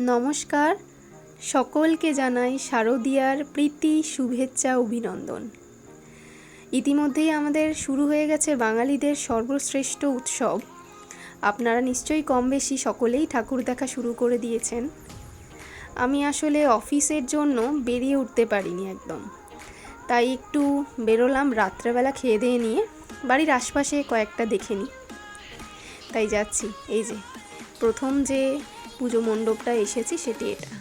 নমস্কার। সকলকে জানাই শারদীয়ার প্রীতি, শুভেচ্ছা, অভিনন্দন। ইতিমধ্যেই আমাদের শুরু হয়ে গেছে বাঙালিদের সর্বশ্রেষ্ঠ উৎসব। আপনারা নিশ্চয়ই কম বেশি সকলেই ঠাকুর দেখা শুরু করে দিয়েছেন। আমি আসলে অফিসের জন্য বেরিয়ে উঠতে পারিনি একদম। তাই একটু বেরোলাম রাত্রেবেলা খেয়ে দিয়ে নিয়ে, বাড়ির আশপাশে কয়েকটা দেখে নিই। তাই যাচ্ছি, এই যে, প্রথম যে পুজো মণ্ডপটা এসেছি সেটি এটা।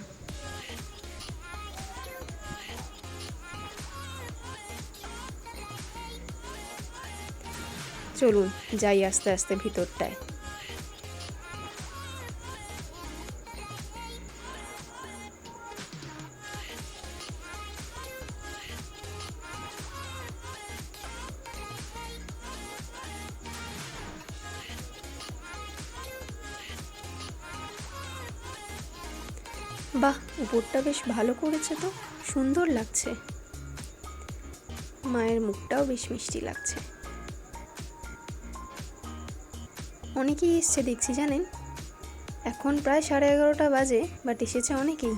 চলুন যাই আস্তে আস্তে ভিতরটায়। বাহ উপরটা বেশ ভালো করেছে তো, সুন্দর লাগছে। মায়ের মুখটাও বেশ মিষ্টি লাগছে। অনেকেই এসছে দেখছি, জানেন? এখন প্রায় সাড়ে এগারোটা বাজে বাট এসেছে অনেকেই।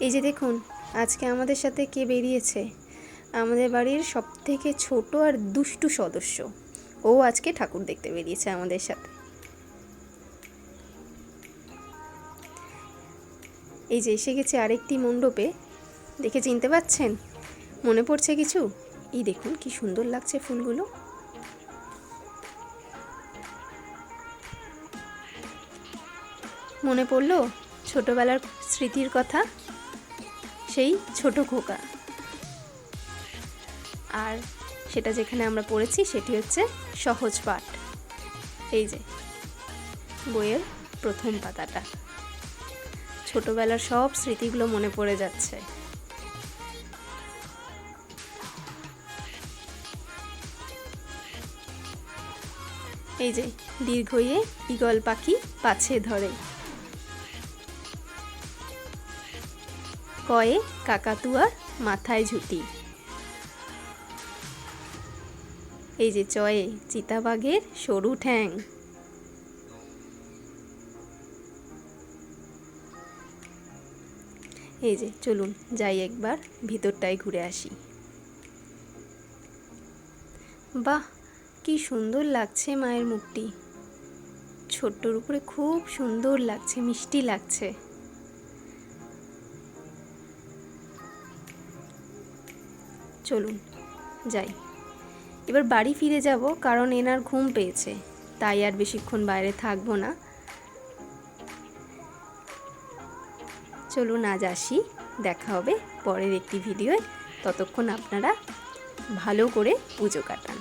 এই যে দেখুন, আজকে আমাদের সাথে কে বেরিয়েছে? আমাদের বাড়ির সব থেকে ছোট আর দুষ্টু সদস্য। ও আজকে ঠাকুর দেখতে বেরিয়েছে আমাদের সাথে। এই যে এসে গেছে আরেকটি মণ্ডপে। দেখে চিনতে পাচ্ছেন? মনে পড়ছে কিছু? এই দেখুন কি সুন্দর লাগছে ফুলগুলো। মনে পড়ল ছোটবেলার স্মৃতির কথা? সেই ছোট খোকা। আর সেটা যেখানে আমরা পড়েছি সেটি হচ্ছে সহজ পাঠ। এই যে, বইয়ের প্রথম পাতাটা। ছোটবেলার সব স্মৃতিগুলো মনে পড়ে যাচ্ছে। এই যে, দীর্ঘয়ে ইগল পাখি পাছে ধরে। কয়ে কাকাতুয়ার মাথায় ঝুটি। এই যে, চয়ে চিতাবাঘের সরু ঠ্যাং। এই যে, চলুন যাই একবার, ভিতরটায় ঘুরে আসি। বাহ, কি সুন্দর লাগছে মায়ের মুখটি। ছোট্টর উপরে খুব সুন্দর লাগছে, মিষ্টি লাগছে। চলুন, যাই। এবার বাড়ি ফিরে যাব, কারণ এনার ঘুম পেয়েছে। তাই আর বেশিক্ষণ বাইরে থাকব না। চলুন আজ আসি। দেখা হবে পরের একটি ভিডিওয়। ততক্ষণ আপনারা ভালো করে পুজো কাটান।